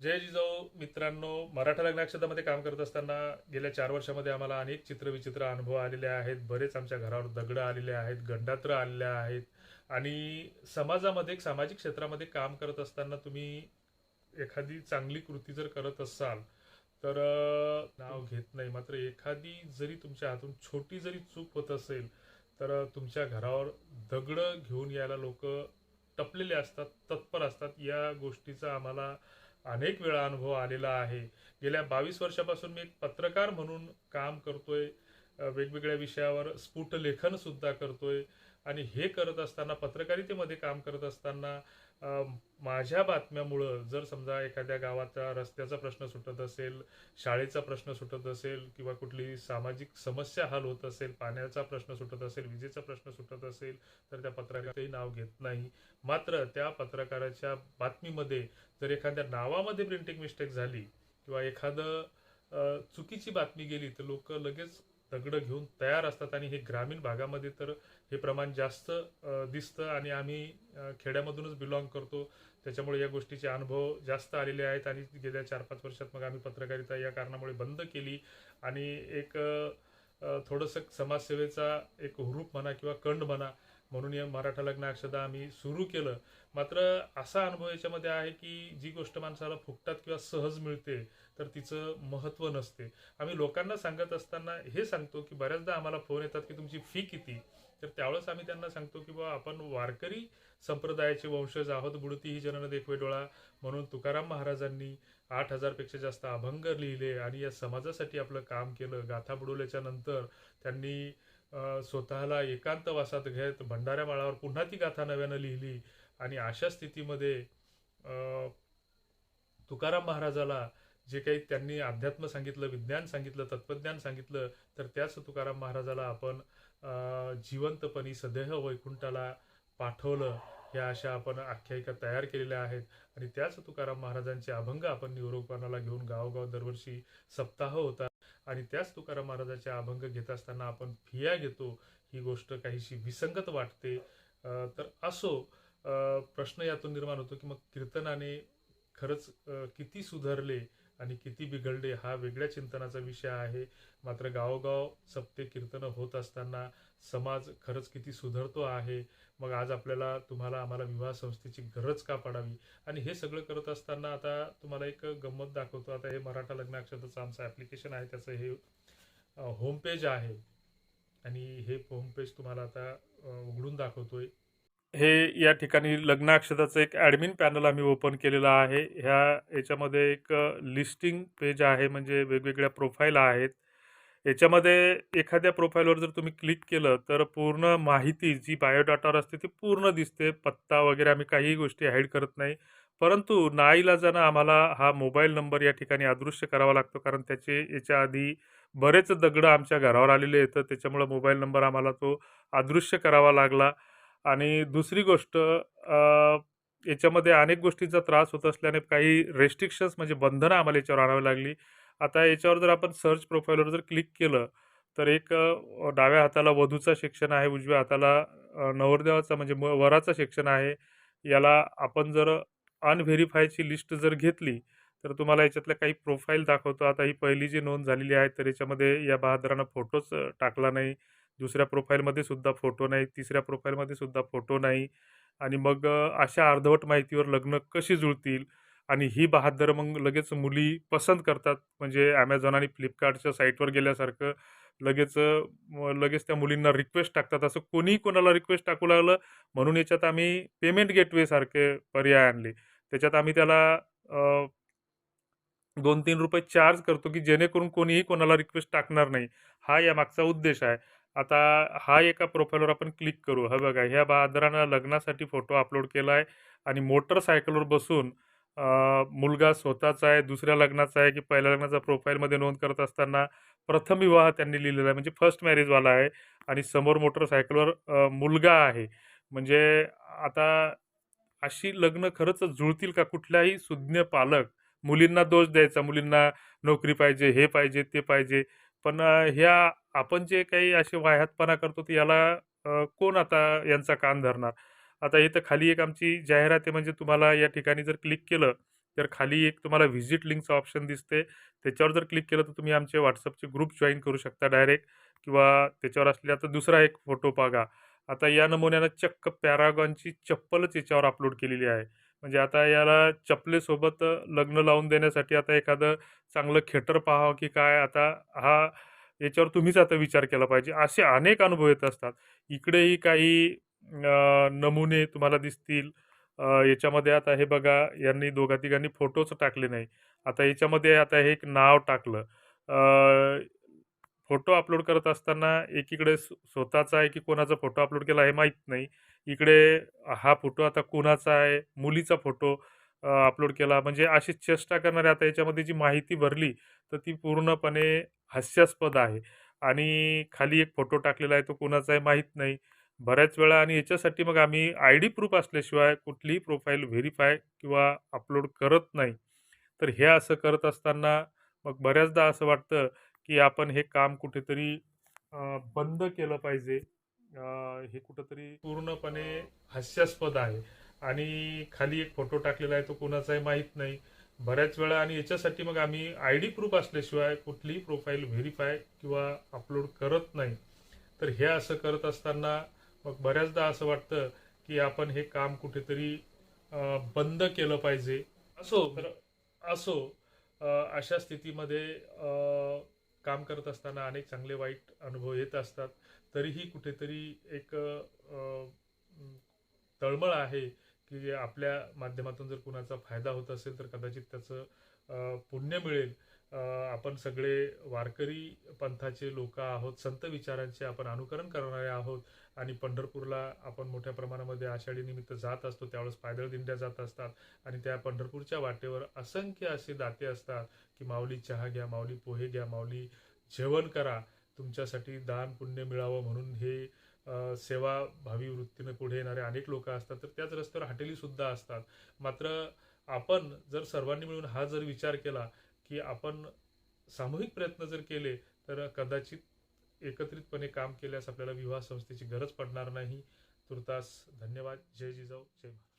जय जिजाऊ मित्रांनो मराठा लग्नाक्षतामध्ये काम करत असताना गेल्या चार वर्षामध्ये आम्हाला अनेक चित्रविचित्र अनुभव आलेले आहेत. बरेच आमच्या घरावर दगडं आलेले आहेत गंडात्र आलेल्या आहेत. आणि समाजामध्ये सामाजिक क्षेत्रामध्ये काम करत असताना तुम्ही एखादी चांगली कृती जर करत असाल तर नाव घेत नाही. मात्र एखादी जरी तुमच्या हातून छोटी जरी चूक होत असेल तर तुमच्या घरावर दगडं घेऊन यायला लोक टपलेले असतात तत्पर असतात. या गोष्टीचा आम्हाला अनेक वेळा अनुभव आलेला आहे. गेल्या बावीस वर्षापासून मी एक पत्रकार म्हणून काम करतोय. वेगवेगळ्या विषयावर स्फुट लेखन सुद्धा करतोय. आणि हे करत असताना पत्रकारितेमध्ये काम करत असताना माझ्या बातम्यामुळं जर समजा एखाद्या गावाचा रस्त्याचा प्रश्न सुटत असेल शाळेचा प्रश्न सुटत असेल किंवा कुठली सामाजिक समस्या हल होत असेल पाण्याचा प्रश्न सुटत असेल विजेचा प्रश्न सुटत असेल तर त्या पत्रकाराचंही नाव घेत नाही. मात्र त्या पत्रकाराच्या बातमीमध्ये जर एखाद्या नावामध्ये प्रिंटिंग मिस्टेक झाली किंवा एखादं चुकीची बातमी गेली तर लोक लगेच दगडं घेऊन तयार असतात आणि हे ग्रामीण भागामध्ये तर हे प्रमाण जास्त दिसतं आणि आम्ही खेड्यामधूनच बिलॉंग करतो. त्याच्यामुळे या गोष्टीचे अनुभव जास्त आलेले आहेत आणि गेल्या चार पाच वर्षात मग आम्ही पत्रकारिता या कारणामुळे बंद केली आणि एक थोडंसं समाजसेवेचा एक हुरूप म्हणा किंवा कंड म्हणा म्हणून या मराठा लग्नाक्षदा आम्ही सुरू केलं. मात्र असा अनुभव याच्यामध्ये आहे की जी गोष्ट माणसाला फुकटात किंवा सहज मिळते तर तिचं महत्त्व नसते. आम्ही लोकांना सांगत असताना हे सांगतो की बऱ्याचदा आम्हाला फोन येतात की तुमची फी किती? तर त्यावेळेस आम्ही त्यांना सांगतो की बा आपण वारकरी संप्रदायाचे वंशज आहोत बुडती ही जनन देखवे डोळा. म्हणून तुकाराम महाराजांनी आठ हजारपेक्षा जास्त अभंग लिहिले आणि या समाजासाठी आपलं काम केलं. गाथा बुडवल्याच्या नंतर त्यांनी स्वतःला एकांतवासात घेत भंडाऱ्या माळावर पुन्हा ती गाथा नव्यानं लिहिली आणि अशा स्थितीमध्ये तुकाराम महाराजाला जे काही त्यांनी अध्यात्म सांगितलं विज्ञान सांगितलं तत्वज्ञान सांगितलं तर त्याच तुकाराम महाराजाला आपण जिवंतपणी सदेह वैकुंठाला पाठवलं. ह्या अशा आपण आख्यायिका तयार केलेल्या आहेत आणि त्याच तुकाराम महाराजांचे अभंग आपण निवरोपणाला घेऊन गावगाव दरवर्षी सप्ताह होता आणि त्याच तुकाराम महाराजाचे अभंग घेत असताना आपण फिया घेतो ही गोष्ट काहीशी विसंगत वाटते. तर असो प्रश्न यातून निर्माण होतो की मग कीर्तनाने खरंच किती सुधारले आणि किती बिघडले हा वेगळ्या चिंतनाचा विषय आहे. मात्र गावोगाव सप्ते कीर्तनं होत असताना समाज खरंच किती सुधारतो आहे. मग आज आपल्याला तुम्हाला आम्हाला विवाह संस्थेची गरज का पडावी? आणि हे सगळं करत असताना आता तुम्हाला एक गंमत दाखवतो. आता हे मराठा लग्न अक्षताचं आमचं ॲप्लिकेशन आहे. त्याचं हे होमपेज आहे. आणि हे होमपेज तुम्हाला आता उघडून दाखवतोय. हे या ठिकाणी लग्न अक्षताचं एक ॲडमिन पॅनल आम्ही ओपन केलेलं आहे. ह्या याच्यामध्ये एक लिस्टिंग पेज आहे म्हणजे वेगवेगळ्या प्रोफाईल आहेत. याच्यामध्ये एखाद्या प्रोफाईलवर जर तुम्ही क्लिक केलं तर पूर्ण माहिती जी बायोडाटावर असते ती पूर्ण दिसते. पत्ता वगैरे आम्ही काहीही गोष्टी हाईड करत नाही. परंतु नाईलाजानं आम्हाला हा मोबाईल नंबर या ठिकाणी अदृश्य करावा लागतो कारण त्याचे याच्या आधी बरेच दगडं आमच्या घरावर आलेले येतं. त्याच्यामुळं मोबाईल नंबर आम्हाला तो अदृश्य करावा लागला. आणि दुसरी गोष्ट याच्यामध्ये अनेक गोष्टींचा त्रास होत असल्याने काही रेस्ट्रिक्शन्स म्हणजे बंधनं आम्हाला याच्यावर आणावी लागली. आता याच्यावर जर आपण सर्च प्रोफाईलवर जर क्लिक केलं तर एक डाव्या हाताला वधूचा सेक्शन आहे उजव्या हाताला नवरदेवाचा म्हणजे म वराचा सेक्शन आहे. याला आपण जर अनव्हेरीफायची लिस्ट जर घेतली तर तुम्हाला याच्यातल्या काही प्रोफाईल दाखवतो. आता ही पहिली जी नोंद झालेली आहे तर याच्यामध्ये या बहादरानं फोटोच टाकला नाही. दुसऱ्या प्रोफाईलमध्ये सुद्धा फोटो नाही तिसऱ्या प्रोफाईलमध्ये सुद्धा फोटो नाही आणि मग अशा अर्धवट माहितीवर लग्न कशी जुळतील? आणि ही बहादर मग लगेच मुली पसंत करतात म्हणजे ॲमेझॉन आणि फ्लिपकार्टच्या साईटवर गेल्यासारखं लगेच लगेच त्या मुलींना रिक्वेस्ट टाकतात. असं कोणीही कोणाला रिक्वेस्ट टाकू लागलं म्हणून याच्यात आम्ही पेमेंट गेटवेसारखे पर्याय आणले. त्याच्यात आम्ही त्याला दोन तीन रुपये चार्ज करतो की जेणेकरून कोणीही कोणाला रिक्वेस्ट टाकणार नाही. हा या मागचा उद्देश आहे. आता हा एका प्रोफाईलवर आपण क्लिक करू. हा बघा ह्या बहादरानं लग्नासाठी फोटो अपलोड केला आहे आणि मोटरसायकलवर बसून अ, मुलगा स्वतःचा आहे दुसऱ्या लग्नाचा आहे की पहिल्या लग्नाचा प्रोफाईलमध्ये नोंद करत असताना प्रथम विवाह त्यांनी लिहिलेला आहे. म्हणजे फर्स्ट मॅरेजवाला आहे आणि समोर मोटरसायकलवर अ, मुलगा आहे. म्हणजे आता अशी लग्न खरंच जुळतील का? कुठल्याही सुज्ञ पालक मुलींना दोष द्यायचा. मुलींना नोकरी पाहिजे हे पाहिजे ते पाहिजे. पण अ, ह्या आपण जे काही असे वाह्यातपणा करतो तर याला अ, कोण आता यांचा कान धरणार? आता इथं खाली एक आमची जाहिरात आहे म्हणजे तुम्हाला या ठिकाणी जर क्लिक केलं तर खाली एक तुम्हाला व्हिजिट लिंकचं ऑप्शन दिसते त्याच्यावर जर क्लिक केलं तर तुम्ही आमचे व्हॉट्सअपचे ग्रुप जॉईन करू शकता डायरेक्ट किंवा त्याच्यावर असले आता दुसरा एक फोटो बघा. आता या नमुन्यानं चक्क पॅरागॉनची चप्पलच याच्यावर अपलोड केलेली आहे. म्हणजे आता याला चपलेसोबत लग्न लावून देण्यासाठी आता एखादं चांगलं खेटर पाहावं की काय आता हा याच्यावर तुम्हीच आता विचार केला पाहिजे. असे अनेक अनुभव येत असतात. इकडेही काही नमुने तुम्हाला दिसतील. याच्यामध्ये आता हे बघा यांनी दोघा तिघांनी फोटोच टाकले नाही. आता याच्यामध्ये आता हे एक नाव टाकलं. फोटो अपलोड करत असताना एकीकडे स्वतःचा आहे की कोणाचा फोटो अपलोड केला हे माहीत नाही. इकडे हा फोटो आता कोणाचा आहे? मुलीचा फोटो अपलोड केला. म्हणजे अशी चेष्टा करणारे आता याच्यामध्ये जी माहिती भरली तर ती पूर्णपणे हास्यास्पद आहे. आणि खाली एक फोटो टाकलेला आहे तो कोणाचा आहे माहीत नाही. बऱ्याच वेळा आणि याच्यासाठी मग आम्ही आय डी प्रूफ असल्याशिवाय कुठलीही प्रोफाईल व्हेरीफाय किंवा अपलोड करत नाही. तर हे असं करत असताना मग बऱ्याचदा असं वाटतं की आपण हे काम कुठेतरी बंद केलं पाहिजे. हे कुठंतरी पूर्णपणे हास्यास्पद आहे. आणि खाली एक फोटो टाकलेला आहे तो कोणाचाही माहीत नाही. बऱ्याच वेळा आणि याच्यासाठी मग आम्ही आय डी प्रूफ असल्याशिवाय कुठलीही प्रोफाईल व्हेरीफाय किंवा अपलोड करत नाही. तर हे असं करत असताना मग बऱ्याचदा असं वाटतं की आपण हे काम कुठेतरी बंद केलं पाहिजे. असो. तर असो. अशा स्थितीमध्ये काम करत असताना अनेक चांगले वाईट अनुभव येत असतात. तरीही कुठेतरी एक तळमळ आहे की आपल्या माध्यमातून जर कुणाचा फायदा होत असेल तर कदाचित त्याचं पुण्य मिळेल. आपण सगळे वारकरी पंथाचे लोक आहोत संत विचारांचे आपण अनुकरण करणारे आहोत आणि पंढरपूरला आपण मोठ्या प्रमाणामध्ये आषाढी निमित्त जात असतो त्यावेळेस पायदळ दिंड्या जात असतात आणि त्या पंढरपूरच्या वाटेवर असंख्य असे दाते असतात की माऊली चहा घ्या माऊली पोहे घ्या माऊली जेवण करा तुमच्यासाठी दान पुण्य मिळावं म्हणून हे सेवा सेवाभावी वृत्तीने पुढे येणारे अनेक लोक असतात तर त्याच रस्त्यावर हाटेलीसुद्धा असतात. मात्र आपण जर सर्वांनी मिळून हा जर विचार केला की आपण सामूहिक प्रयत्न जर केले तर कदाचित एकत्रितपणे काम केल्यास आपल्याला विवाह संस्थेची गरज पडणार नाही. तुर्तास धन्यवाद. जय जिजाऊ. जय महाराज.